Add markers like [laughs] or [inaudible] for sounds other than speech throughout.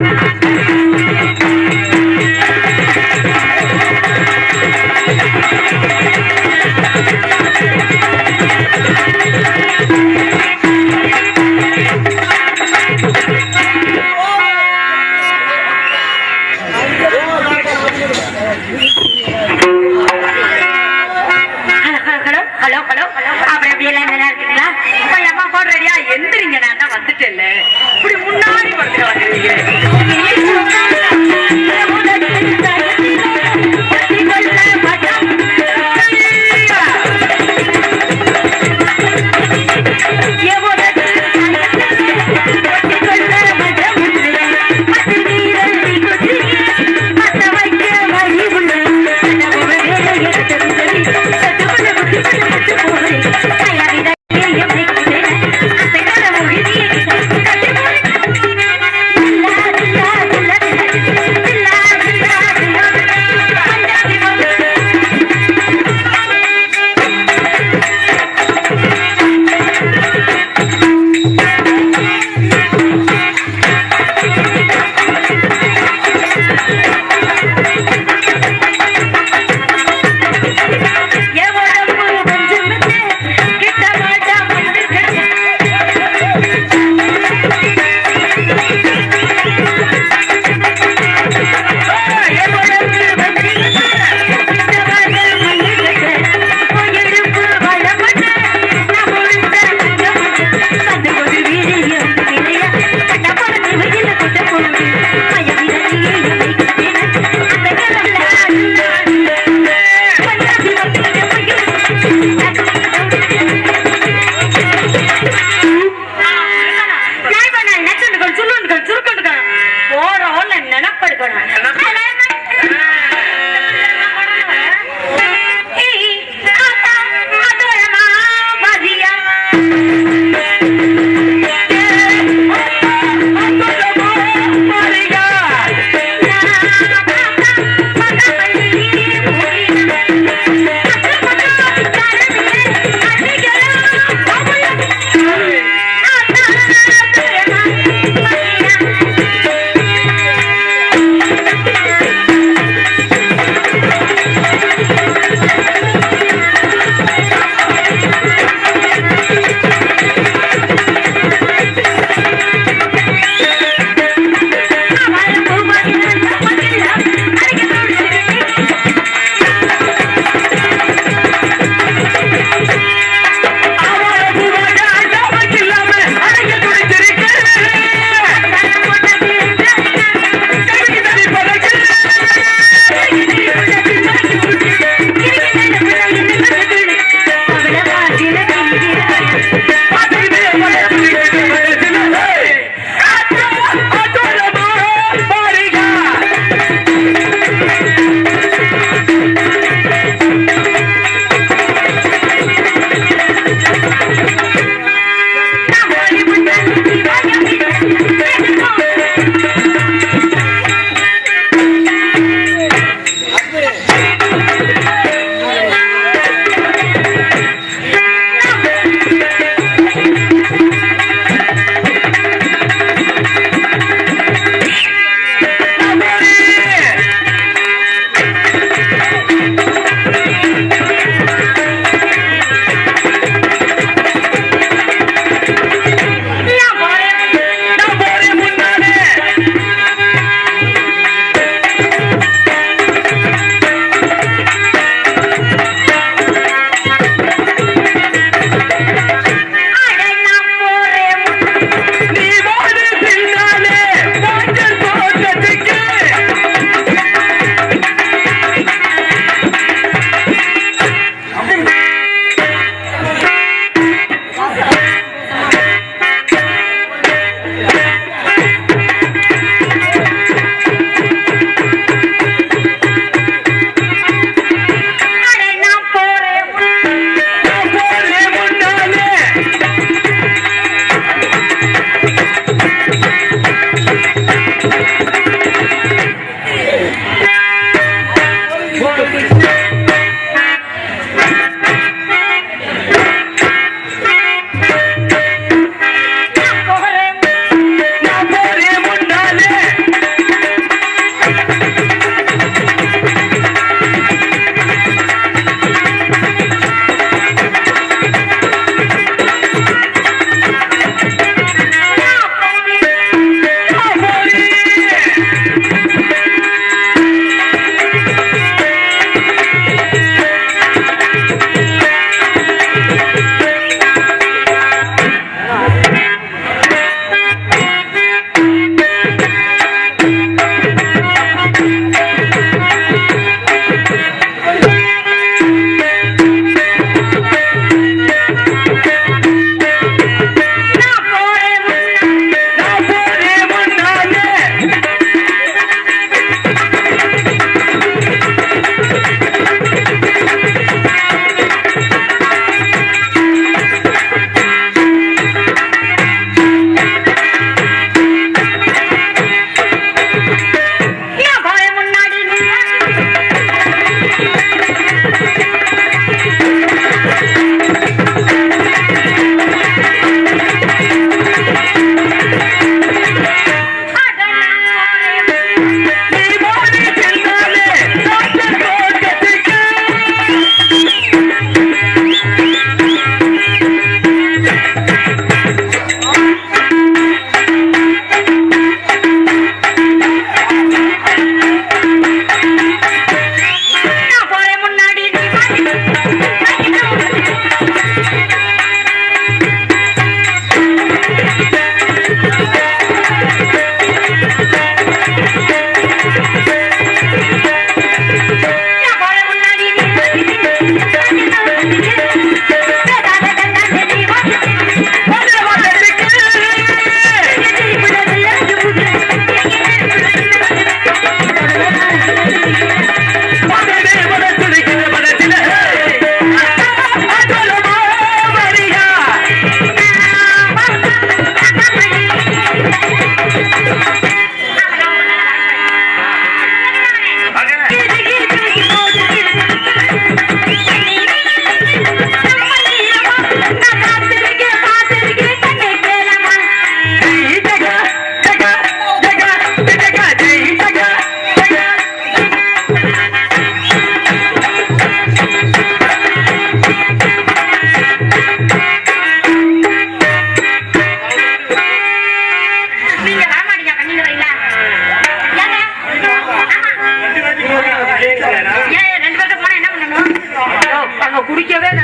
you [laughs]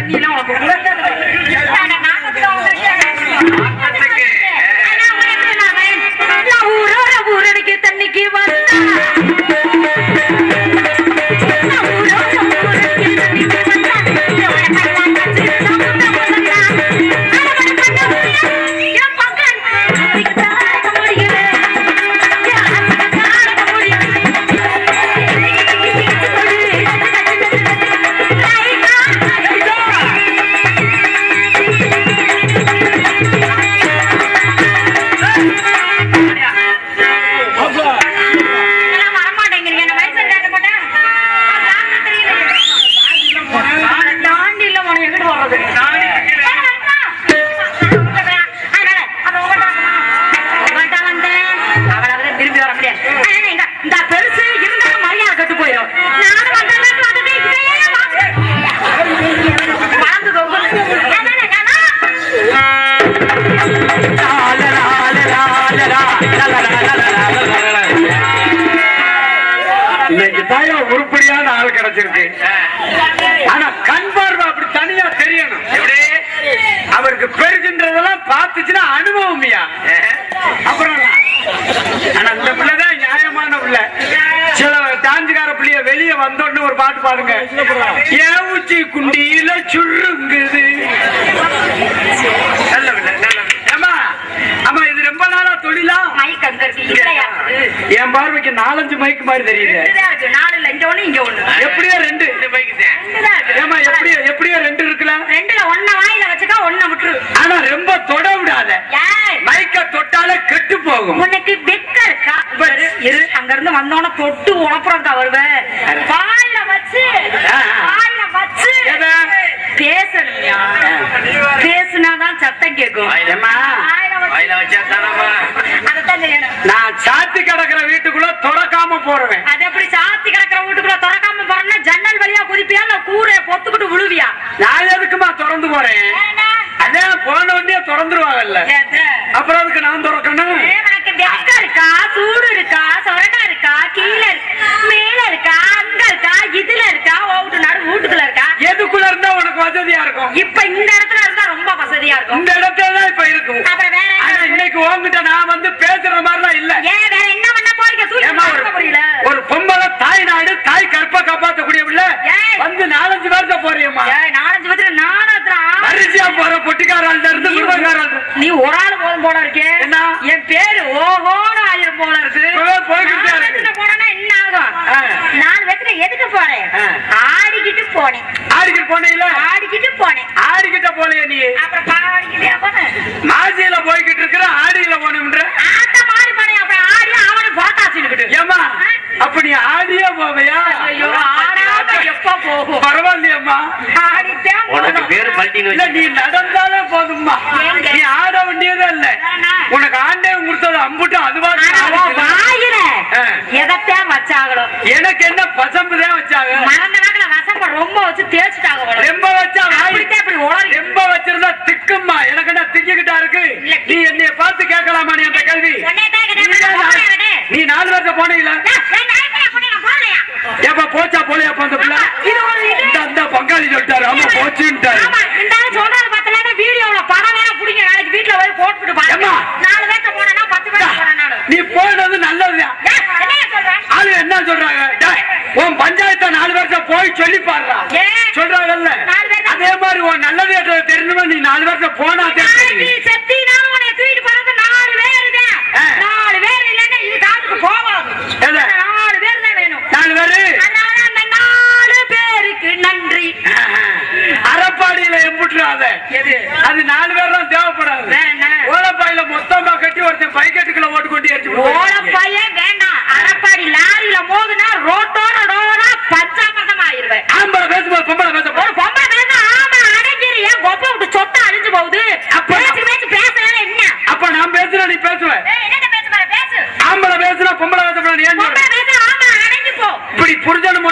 தண்ணி எல்லாம் உனக்கு குண்டியில சுருங்குது? ஆமா இது ரொம்ப நாளா தொழிலா? என் பார்வைக்கு நாலஞ்சு மைக் மாதிரி தெரியுது. எப்படியோ ரெண்டு. ஏமா எப்படியோ எப்படியோ ரெண்டு இருக்குல்ல? ரெண்டுல ஒண்ண வாயில வச்சுக்கா ஒண்ண விட்டுரு. ஆனா ரொம்ப தொட விடாத. மைக்க தொட்டாலே கெட்டு போகும். உனக்கு வெக்க இருக்கா இரு, அங்க இருந்து வந்தோன தொட்டு உழப்புறதா வருவேன் வாயில வச்சு. வாயில வச்சு? பேசணும்யா. பேசுனாதான் சத்தம் கேட்கும். நான் சாத்தி கிடக்குற வீட்டுக்குள்ள துறக்காம போறேன் அது எப்படி சாத்தி கிடக்குற வீட்டுக்குள்ள திறக்காம போறேன்னா ஜன்னல் வழியா குதிப்பியா? இல்ல கூரைய பொத்துக்கிட்டு விழுவியா? நான் எதுக்குமா திறந்து போறேன்? அதான் போன உடனே திறந்துருவாங்கல்ல? அப்புறம் அதுக்கு நான் திறக்கணும். வெக்க இருக்கா? சூடு இருக்கா? சொரணா இருக்கா? கீழே மேல இருக்கா? அங்க இருக்கா? இதுல இருக்கா? ஓட்டு நாடு வீட்டுக்குள்ள இருக்கா? எதுக்குள்ள இருந்தா உனக்கு வசதியா இருக்கும்? இப்ப இந்த இடத்துல இருந்தா ரொம்ப வசதியா இருக்கும். இந்த இடத்துல தான் இப்ப இருக்கும். அப்புறம் வேற இன்னைக்கு உன்கிட்ட நான் வந்து பேசுற மாதிரிலாம் இல்ல. ஏன் வேற என்ன பண்ண போறீங்க தூக்கி ஏமா ஒரு பார்க்க முடியல ஒரு பொம்பளை தாய் நாடு தாய் காப்பாத்தக்கூடிய பிள்ளை. வந்து நாலஞ்சு பேர்த்த போறியம்மா நாலஞ்சு பத்திர நாடத்துல வரிசையா போற பொட்டிக்காரால் இருந்து குடும்பக்காரால் நீ ஒரு ஆள் போதும் போல இருக்கே? என் பேரு ஓஹோன்னு ஆயிரம் போல இருக்கு. போனேன்னா என்ன ஆகும். நாலு பேத்துல எதுக்கு போறேன். ஆடிக்கிட்டு போனேன். ஆடிக்கிட்டு போனீங்களா? ஆடிக்கிட்டு போனேன். ஆடிக்கிட்ட போலையே நீ. அப்புறம் பாடிக்கிட்டே போனேன் மாசியில போய்கிட்டு இருக்கிற ஆடியில போனோம்ன்ற ஆட்ட மாறி போனேன் அப்புறம் ஆடி அவனை போட்டா சொல்லிக்கிட்டு ஏமா அப்ப நீ ஆடியே போவையா ஐயோ ஆடாம எப்ப போகும் பரவாயில்லையம்மா ஆடித்தான் உனக்கு. பேரு நீ நடந்தாலே போதும்மா? நீ ஆட வேண்டியதே இல்ல. உனக்கு ஆண்டவன் கொடுத்தது அம்புட்டு அதுவா. எதைத்தான் வச்சாங்களோ எனக்கு என்ன பசம்பு தான் வச்சாங்க மறந்த நாட்கள வசம்ப ரொம்ப வச்சு தேய்ச்சிட்டாங்க. ரொம்ப வச்சா இப்படி உளறி ரொம்ப வச்சிருந்தா திக்கும்மா எனக்கு என்ன திக்கிட்டா இருக்கு. நீ என்னைய பார்த்து கேட்கலாமா நீ அந்த கேள்வி நீ நாலு- விடு. நீ நாலு பேர்த்த போனீங்களா? ஏப்பா போச்சா போலையா அந்த பிள்ளை பங்காளி சொல்லிட்டாரு. ஆமா போச்சுன்ட்டாரு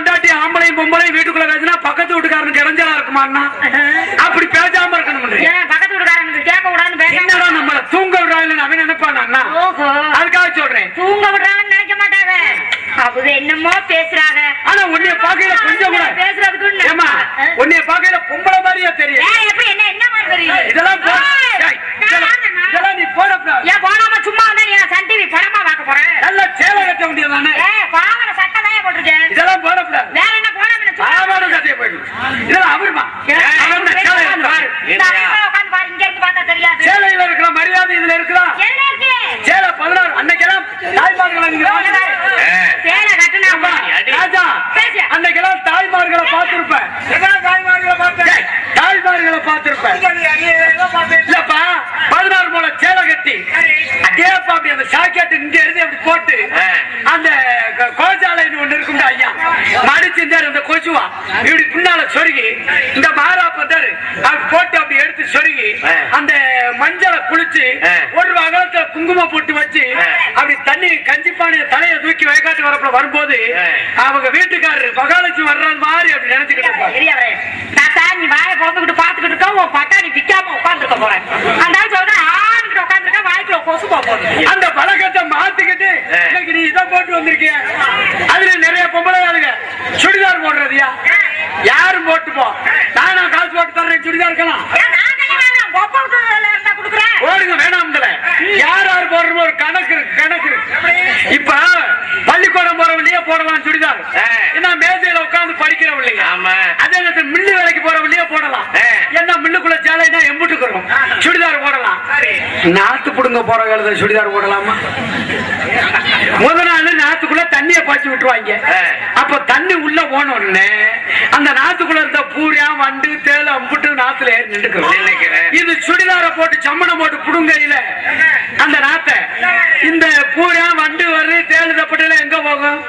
பொண்டாட்டி ஆம்பளை பொம்பளை வீட்டுக்குள்ள பேசினா பக்கத்து வீட்டுக்காரனுக்கு இடைஞ்சலா இருக்குமா அப்படி பேசாம இருக்கணும் பக்கத்து வீட்டுக்காரனுக்கு கேட்க கூடாதுன்னு தூங்க விடுறாங்கன்னு அவன் நினைப்பானா அதுக்காக சொல்றேன். தூங்க விடுறாங்கன்னு நினைக்க மாட்டாங்க. என்னமோ பேசுறாங்க. ஆனா உன்னைய பாக்கையில கொஞ்சம் கூட பேசுறதுக்கு ஏமா உன்னைய பாக்கையில பொம்பளை மாதிரியே தெரியும். எப்படி என்ன என்ன மாதிரி தெரியும்? இதெல்லாம் இதெல்லாம் நீ போன ஏன் போனாம சும்மா வந்தா சன் டிவி படமா பார்க்க போறேன்? நல்லா சேவை கட்ட முடியாதானே அவர் போறேன். அந்த சொல்றேன் ஆண்கிட்ட உட்காந்துருக்க வாய்க்குள்ள கொசு போக அந்த பழக்கத்தை மாத்திக்கிட்டு இன்னைக்கு நீ இதை போட்டு வந்திருக்கிய அதுல நிறைய பொம்பளை ஆளுங்க சுடிதார் போடுறதுயா யாரும் போட்டுப்போ நானா காசு போட்டு தர்றேன் சுடிதாருக்கலாம் ஏன் நான் தானே வேணாம் கொப்பை விட்டு இருந்தா கொடுக்குறேன் போடுங்க வேணாம்ல யார் யார் போடுறோம் ஒரு கணக்கு இருக்கு கணக்கு இருக்கு இப்ப பள்ளிக்கூடம் போறவள்ளையே போடலாம் சுடிதார் என்ன மேஜையில உட்கார்ந்து படிக்கிறவள்ளைங்க ஆமா. அதே நேரத்தில் மில்லு வேலைக்கு போறவள்ளையே போடலாம் ஆ. என்ன மில்லுக்குள்ள சேலைனா எம்புட்டுக்கிறோம் சுடிதார் போடலாம் நாத்து புடுங்க போற காலத்துல சுடிதார் போடலாமா? முத நாள் நாத்துக்குள்ள தண்ணிய பாய்ச்சி விட்டுருவாங்க. அப்ப தண்ணி உள்ள போனோடனே அந்த நாத்துக்குள்ள இருந்த பூரியா வண்டு தேள் அம்புட்டு நாத்துல ஏறி நின்றுக்கிறோம். இது சுடிதார போட்டு சம்மணம் போட்டு புடுங்கையில அந்த நாத்தை. இந்த பூரா வண்டு வருது தேழு தப்பட்டுல எங்க போகும்?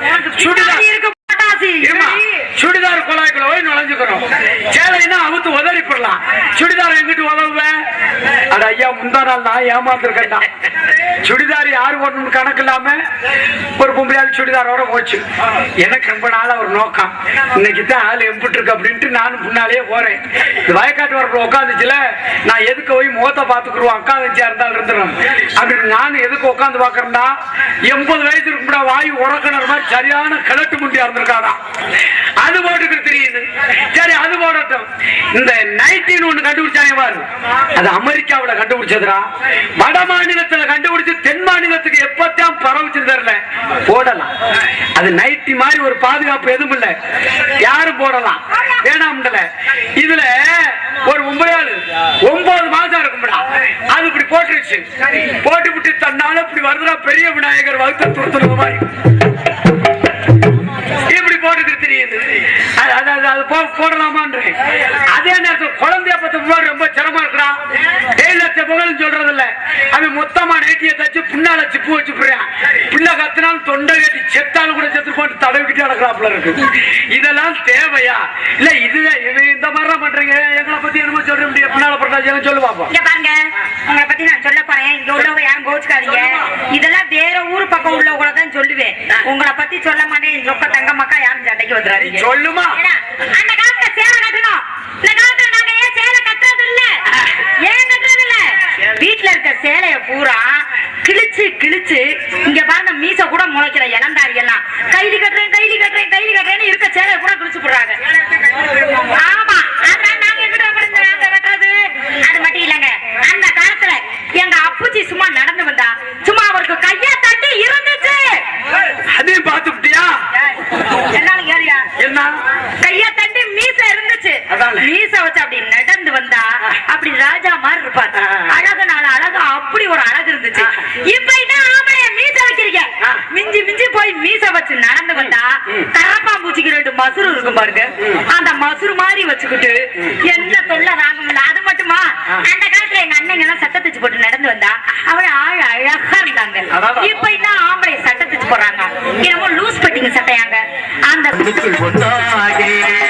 சுடிதார் இருக்கு பட்டாசி இருமா சுடிதார் குழாய்க்குள்ள போய் நுழைஞ்சுக்கிறோம் சேலைன்னா அவுத்து உதறி போடலாம். சுடிதார் எங்கிட்டு உதவுவேன்? அட ஐயா முந்தா நாள் நான் ஏமாந்துருக்கேன்டா. சுடிதார் யாரு போடணும்னு கணக்கு இல்லாம ஒரு பொம்பளையால் சுடிதாரோட போச்சு. எனக்கு ரொம்ப நாளா ஒரு நோக்கம். இன்னைக்கு தான் ஆள் எம்பிட்டு இருக்கு அப்படின்ட்டு நானும் முன்னாலேயே போறேன். இந்த வயக்காட்டு வரப்புல உட்காந்துச்சுல நான் எதுக்கு போய் முகத்தை பாத்துக்குருவோம் அக்கா வச்சியா இருந்துடும் அப்படின்னு நானும் எதுக்கு உட்காந்து பாக்குறேன்னா எண்பது வயசு இருக்கும்டா வாயு உறக்கணர் மாதிரி சரியான கிழட்டு முண்டியா இருந்திருக்காடா. அது போட்டுக்கு தெரியுது. சரி அது போடட்டும். இந்த நைட்டின்னு ஒண்ணு கண்டுபிடிச்சாங்க பாரு. அது அமெரிக்காவுல கண்டுபிடிச்சதுடா. வட மாநிலத்துல கண்டுபிடிச்சு தென் மாநிலத்துக்கு எப்பத்தான் பரவுச்சுன்னு தெரியல போடலாம். அது நைட்டி மாதிரி ஒரு பாதுகாப்பு எதுவும் இல்ல. யாரும் போடலாம். வேணாம்ல இதுல ஒரு ஒன்பதாள் ஒன்பது மாசம் இருக்கும்டா. அது இப்படி போட்டுருச்சு. போட்டு விட்டு தன்னால இப்படி வருதுடா பெரிய விநாயகர் வகுத்த துருத்துறது மாதிரி. போட்டுட்டு தெரியுது. அது போடலாமான்றேன். அதே நேரத்தில் குழந்தைய பத்த ரொம்ப சிரமமா இருக்கா ஏழு லட்சம் புகழ்னு சொல்றது இல்ல அவன் மொத்தமா நேட்டிய தச்சு பின்னால சிப்பு வச்சு போறான் பிள்ளை கத்தினாலும் தொண்டை கட்டி செத்தாலும் கூட செத்து போட்டு தடவிக்கிட்டு நடக்கிறாப்புல இருக்கு. இதெல்லாம் தேவையா? இல்ல இதுதான் இது இந்த மாதிரிலாம் பண்றீங்க. எங்களை பத்தி என்னமோ சொல்ற முடியும் பின்னால பிரகாஷ் சொல்லு பாப்போம் இங்க பாருங்க. உங்களை பத்தி நான் சொல்ல போறேன். இங்க உள்ளவங்க யாரும் கோச்சுக்காதீங்க. இதெல்லாம் வேற ஊர் பக்கம் உள்ளவங்கள தான் சொல்லுவேன். உங்களை பத்தி சொல்ல மாட்டேன். சொக்க தங்க மக்கா யாரும் சண்டைக்கு வந்துடாதீங்க. சொல்லுமா? அந்த காலத்துல சேலை கட்டணும். இந்த காலத்துல நாங்க ஏன் சேலை கட்டுறது இல்ல ஏன் கட்டுறது இல்ல வீட்டுல இருக்க சேலைய பூரா கிழிச்சு கிழிச்சு இங்க பாருங்க மீச கூட முளைக்கிற இளந்தாரி எல்லாம். கைலி கட்டுறேன் கைலி கட்டுறேன் கைலி கட்டுறேன்னு இருக்க சேலைய கூட கிழிச்சு போடுறாங்க. ஆமா அதான் நாங்க எங்கிட்ட கட்டுறது. அது மட்டும் இல்லங்க. அந்த காலத்துல எங்க அப்புச்சி சும்மா நடந்து வந்தா சும்மா அவருக்கு கைய தட்டி இருந்துச்சு. அதையும் பார்த்துட்டியா என்னால கேளியா என்ன? கைய தட்டி மீச இருந்துச்சு. அதானே. மீச வச்சு அப்படி நடந்து வந்தா அப்படி ராஜா மாதிரி இருப்பார். ஆ. அழகு நாள் அழகு அப்படி ஒரு அழகு இருந்துச்சு. ஆ. இப்ப என்ன ஆம்பளைய மீச வைக்கிறீங்க ஆ. மிஞ்சி மிஞ்சி போய் மீச வச்சு நடந்து வந்தா கரப்பாம்பூச்சிக்கு ரெண்டு மசுரு இருக்கும் பாருங்க. அந்த மசுரு மாதிரி வச்சுக்கிட்டு என்ன தொல்லை தாங்க முடியல அது மட்டுமா. அந்த காலத்துல எங்க அண்ணங்க எல்லாம் சட்டை தச்சு போட்டு நடந்து வந்தா அவள் ஆள் அழகா இருந்தாங்க. இப்ப என்ன ஆம்பளை சட்டை தச்சு போடுறாங்க? என்னமோ லூஸ் அந்த உனக்குள்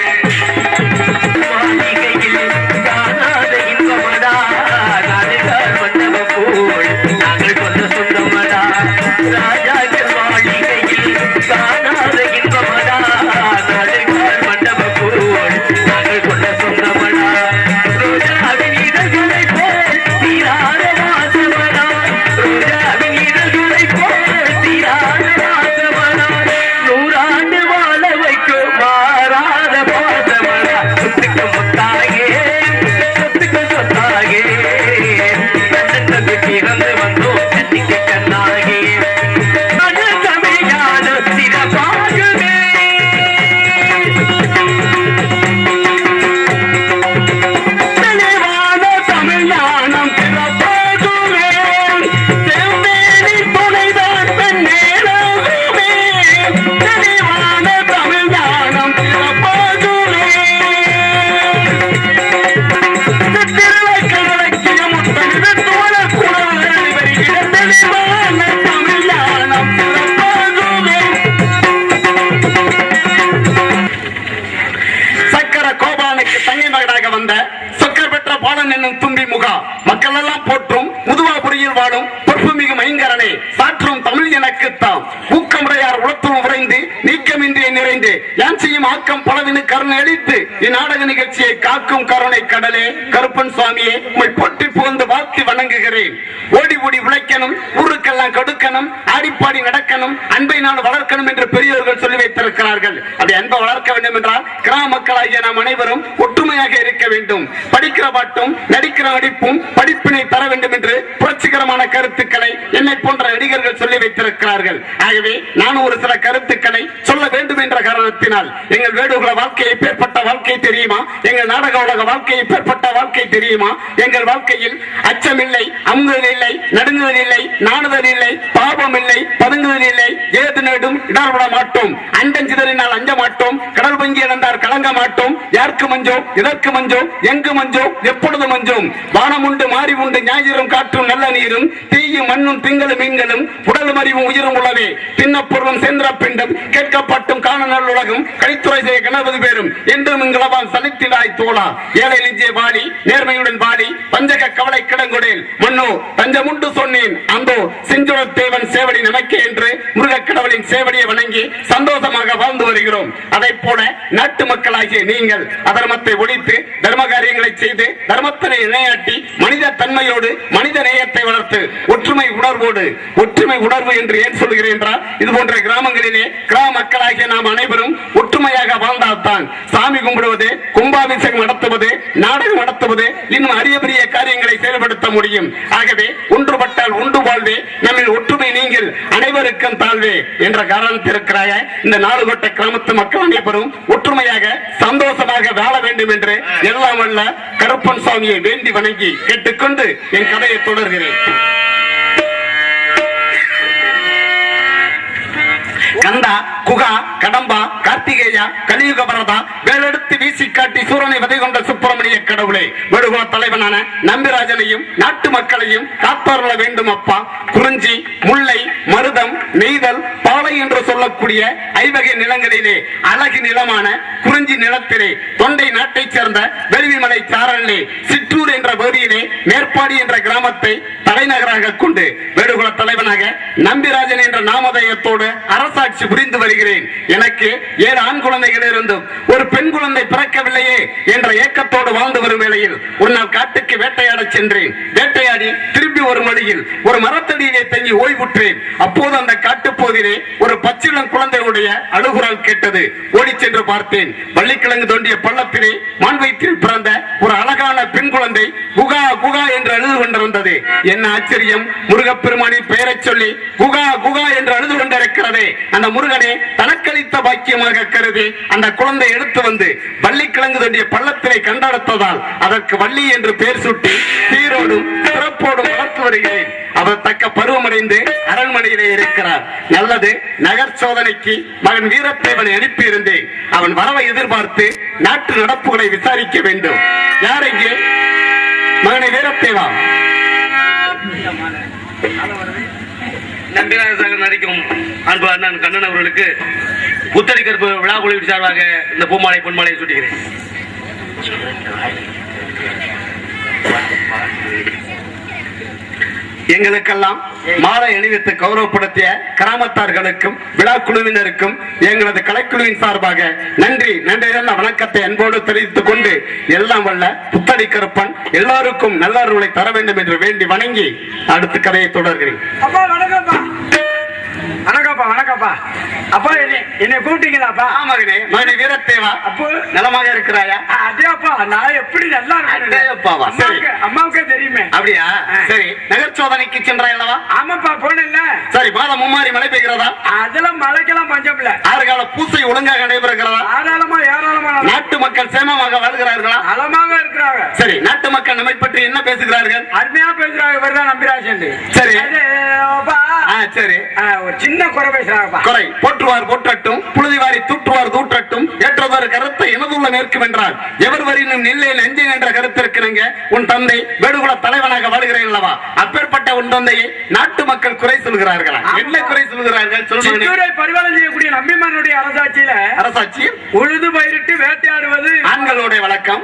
போகா மக்கள் எல்லாம் போற்றும் முதுவாபுரியில் வாழும் பொற்புமிகு மைங்கரனே சாற்றும் தமிழ் எனக்கு தாம் உளத்தும் உறைந்து நீக்கமின்றி நிறைந்து யான் செய்யும் ஆக்கம் பலவினு கருணை அளித்து இந்நாடக நிகழ்ச்சியை காக்கும் கருணை கடலே கருப்பன் சுவாமியே உமை பொட்டி புகுந்து வாழ்த்தி வணங்குகிறேன். ஓடி ஓடி உழைக்கணும் ஊருக்கெல்லாம் கடுக்கணும் ஆடிப்பாடி நடக்கணும் அன்பை நான் வளர்க்கணும் என்று பெரியவர்கள் சொல்லி வைத்திருக்கிறார்கள். அதை அன்பை வளர்க்க வேண்டும் என்றால் கிராம மக்களாகிய நாம் அனைவரும் ஒற்றுமையாக இருக்க வேண்டும். படிக்கிற பாட்டும் நடிக்கிற நடிப்பும் படிப்பினை தர வேண்டும் என்று புரட்சிகரமான கருத்துக்களை என்னை போன்ற நடிகர்கள் சொல்லி வைத்திருக்கிறார்கள். ஆகவே நான் ஒரு சில கருத்துக்களை சொல்ல வேண்டும் என்ற காரணத்தினால் எங்கள் வேடுகுல வாழ்க்கை பேர்பட்ட வாழ்க்கை தெரியுமா? எங்கள் நாடக உலக வாழ்க்கையை பேர்பட்ட வாழ்க்கை தெரியுமா? எங்கள் வாழ்க்கையில் அச்சமில்லை அமுதல் இல்லை நடுங்குதல் இல்லை நாணுதல் இல்லை பாவம் இல்லை பதுங்குதல் இல்லை ஏது நேடும் இடர்பட மாட்டோம். அண்டஞ்சிதறினால் அஞ்ச மாட்டோம் கடல் வங்கி யார் கலங்க மாட்டோம்? யாருக்கு மஞ்சோம் இதற்கு மஞ்சோம் எங்கு மஞ்சோம் எப்பொழுது மஞ்சோம் வானம் உண்டு மாறி உண்டு ஞாயிறும் காற்றும் நல்ல நீரும் தீயும் மண்ணும் திங்களும் மீன்களும் உடலும் அறிவும் உயிரும் உள்ளவே தின்னப்பொருளும் சேந்திர பிண்டம் கேட்கப்பட்டும் காண நல்லுலகம் கழித்துறை செய்ய கணபதி பேரும் என்றும் இங்கிலவான் சலித்திடாய் தோழா. ஏழை நெஞ்சே பாடி நேர்மையுடன் பாடி பஞ்சக கவலை கிடங்குடேல். மன்னோ தஞ்சமுண்டு சொன்னேன் அந்தோ செஞ்சுரத் தேவன் சேவடி நமக்கே என்று முருகக் கடவுளின் சேவடியை வணங்கி சந்தோஷமாக வாழ்ந்து வருகிறோம். அதை போல நாட்டு மக்களாகிய நீங்கள் அதர்மத்தை ஒழித்து தர்ம காரியங்களை செய்து தர்மத்தினை இணையாட்டி மனித தன்மையோடு மனித நேயத்தை வளர்த்து ஒற்றுமை உணர்வோடு ஒற்றுமை உணர்வு என்று ஏன் சொல்கிறேன் என்றால் இது போன்ற கிராமங்களிலே கிராம மக்களாகிய நாம் அனைவரும் ஒற்றுமையாக வாழ்ந்தால்தான் சாமி கும்பிடுவது கும்பாபிஷேகம் நடத்துவது நாடகம் நடத்துவது இன்னும் அரிய பெரிய காரியங்களை செயல்படுத்த முடியும். ஆகவே ஒன்றுபட்டால் ஒன்று வாழ்வே நம்மில் ஒற்றுமை நீங்கள் அனைவருக்கும் தாழ்வே என்ற காரணத்திற்காக இந்த நாடுகோட்டை கிராமத்து மக்கள் அனைவரும் ஒற்றுமையாக சந்தோஷமாக வாழ வேண்டும் என்று எல்லாம் வல்ல கருப்பன் சுவாமியை வேண்டி வணங்கி கேட்டுக்கொண்டு என் கதையை தொடர்கிறேன். கந்தா குகா கடம்பா கார்த்திகேயா கலியுக வரதா வேலெடுத்து வீசி காட்டி சூரனை விதை கொண்ட சுப்பிரமணிய கடவுளே வேடுகுல தலைவனான நம்பிராஜனையும் நாட்டு மக்களையும் காத்தருள வேண்டும் அப்பா. குறிஞ்சி முல்லை மருதம் நெய்தல் மலை என்று சொல்லக்கூடிய ஐவகை நிலங்களிலே அழகு நிலமான குறிஞ்சி நிலத்திலே தொண்டை நாட்டைச் சேர்ந்த வேள்விமலை சாரலிலே சிற்றூர் என்ற பகுதியிலே மேற்பாடி என்ற கிராமத்தை தலைநகராக கொண்டு வேடுகுல தலைவனாக நம்பிராஜன் என்ற நாமதயத்தோடு அரசாட்சி புரிந்து வருகிறேன். எனக்கு ஏழு ஆண் குழந்தைகள் இருந்தும் ஒரு பெண் குழந்தை பிறக்கவில்லையே என்ற ஏக்கத்தோடு வாழ்ந்து வரும் வேளையில் ஒரு நாள் காட்டுக்கு வேட்டையாடச் சென்றேன். வேட்டையாடி திரும்பி வரும் வழியில் ஒரு மரத்தடியிலே தங்கி ஓய்வுற்றேன். அப்போது அந்த காட்டுப்பகுதியிலே ஒரு பச்சிளம் குழந்தையுடைய அழுகுரல் கேட்டது. ஓடி சென்று பார்த்தேன். வள்ளிக்கிழங்கு தோண்டிய பள்ளத்திலே மான் வயிற்றில் பிறந்த ஒரு அழகான பெண் குழந்தை குகா குகா என்று அழுது கொண்டிருந்தது என்ன ஆச்சரியம்? முருகப்பெருமானின் பெயரைச் சொல்லி குகா குகா என்று அழுது கொண்டிருக்கிறதே அந்த முருகனே தனக்களித்த பாக்கியமாக கருதி அந்த குழந்தை எடுத்து வந்து வள்ளிக்கிழங்கு தோண்டிய பள்ளத்திலே கண்டடத்ததால் அதற்கு வள்ளி என்று பெயர் சுட்டி சீரோடும் சிறப்போடும் வளர்த்து வருகிறேன். அவர் தக்க பருவமடைந்து அரண்மனையிலே இருக்கிறார் நல்லது நகர் சோதனைக்கு மகன் வீரத்தேவனை அனுப்பியிருந்தேன். அவன் வரவை எதிர்பார்த்து நாட்டு நடப்புகளை விசாரிக்க வேண்டும். யார் இங்கே? மகனை வீரத்தேவா நம்பிராஜாக நடிக்கும் அன்பு அண்ணன் கண்ணன் அவர்களுக்கு புத்தடி கற்பு விழா குழுவின் சார்பாக இந்த பூமாலை பொன்மாலையை சுட்டுகிறேன். எங்களுக்கெல்லாம் மாலை அணிவித்து கௌரவப்படுத்திய கிராமத்தார்களுக்கும் விழா குழுவினருக்கும் எங்களது கலைக்குழுவின் சார்பாக நன்றி நன்றி வணக்கத்தை அன்போடு தெரிவித்துக் கொண்டு எல்லாம் வல்ல புத்தடி கருப்பன் எல்லாருக்கும் நல்லருளை தர வேண்டும் என்று வேண்டி வணங்கி அடுத்த கதையை தொடர்கிறேன். அப்பா வணக்கம்ப்பா. வணக்கம்ப்பா வணக்கம்ப்பா. அப்பா என்னை கூப்பிட்டீங்களாப்பா ஆ மகனே. வீரத்தேவா. அப்போ நலமாக இருக்கிறாயா? அதேப்பா நான் எப்படி நல்லா இருக்கேன்? அடேயப்பாவா, சரி. அம்மாவுக்கு அம்மாவுக்கே தெரியுமே. அப்படியா? சரி. நகர் சோதனைக்கு சென்றாய் அல்லவா ஆமாப்பா போனேன்ல. சரி மாதம் மும்மாறி மழை பெய்கிறதா? அதெல்லாம் மழைக்கெல்லாம் பஞ்சம் இல்ல ஆறு கால பூசை ஒழுங்காக நடைபெறுகிறதா? தாராளமா ஏராளமா நாட்டு மக்கள் சேமமாக வாழ்கிறார்களா? நலமாக இருக்கிறாங்க. சரி நாட்டு மக்கள் நம்மை பற்றி என்ன பேசுகிறார்கள்? அருமையா பேசுறாங்க சரி. அது, அப்பா, ஆ சரி. ஆ, ஒரு சின்ன குறை பேசுறாங்கப்பா. குறை. போற்றுவார் போற்றட்டும் புழுதிவாரி தூற்றுவார் தூற்றட்டும் ஏற்றதொரு கருத்தை எனதுள்ள நிற்கும் என்றால் எவர் வரினும் நில்லை நெஞ்சேன் என்ற கருத்திருக்கிறீங்க உன் தந்தை வேடுகுல தலைவனாக வாழ்கிறேன் அல்லவா? அப்பேற்பட்ட உன் தந்தையை நாட்டு மக்கள் குறை சொல்கிறார்களா? என்ன குறை சொல்கிறார்கள்? சொல்லுங்க பரிபாலனை செய்யக்கூடிய நம்பிமானுடைய அரசாட்சியில அரசாட்சி? உழுது பயிரிட்டு வேட்டையாடுவது ஆண்களுடைய வழக்கம்.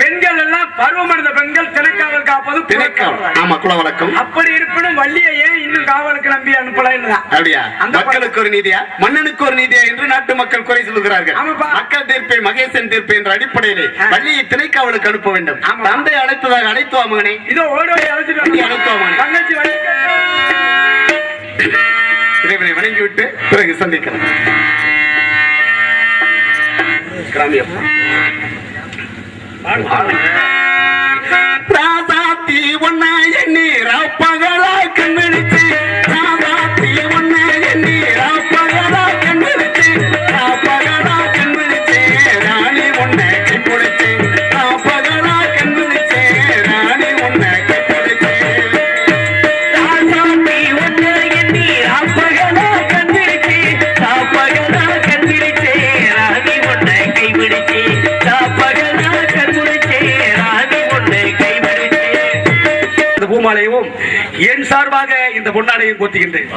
பெண்கள் எல்லாம் பருவமடைந்த பெண்கள் திணைக்காவல் காப்பது திணைக்கம் புறக்காவல். ஆமா குல வழக்கம். அப்படி இருப்பினும் வள்ளியை ஏன் இன்னும் காவலுக்கு நம்பி அனுப்பலன்னு அப்படியா? அந்த மக்களுக்கு ஒரு நீதியா? மன்னனுக்கு ஒரு நீதியா என்று நாட்டு மக்கள் குறை சொல்லுகிறார்கள் ஆமாப்பா. மக்கள் தீர்ப்பை மகேசன் தீர்ப்பு என்ற அடிப்படையிலே. பள்ளியை திணைக்காவலுக்கு அனுப்ப வேண்டும். தந்தை அழைத்ததாக அழைத்து வா மகனே இதோ ஓடி ஓடி அழைச்சிட்டு நீ வா. அழைத்து வா மகனே. தங்கச்சி வந்து இறைவனை வணங்கிவிட்டு பிறகு சந்திக்கலாம் கிராமியம் இந்த என் சார்பாக இந்த பொன்னாடையும் போத்துகின்றேன்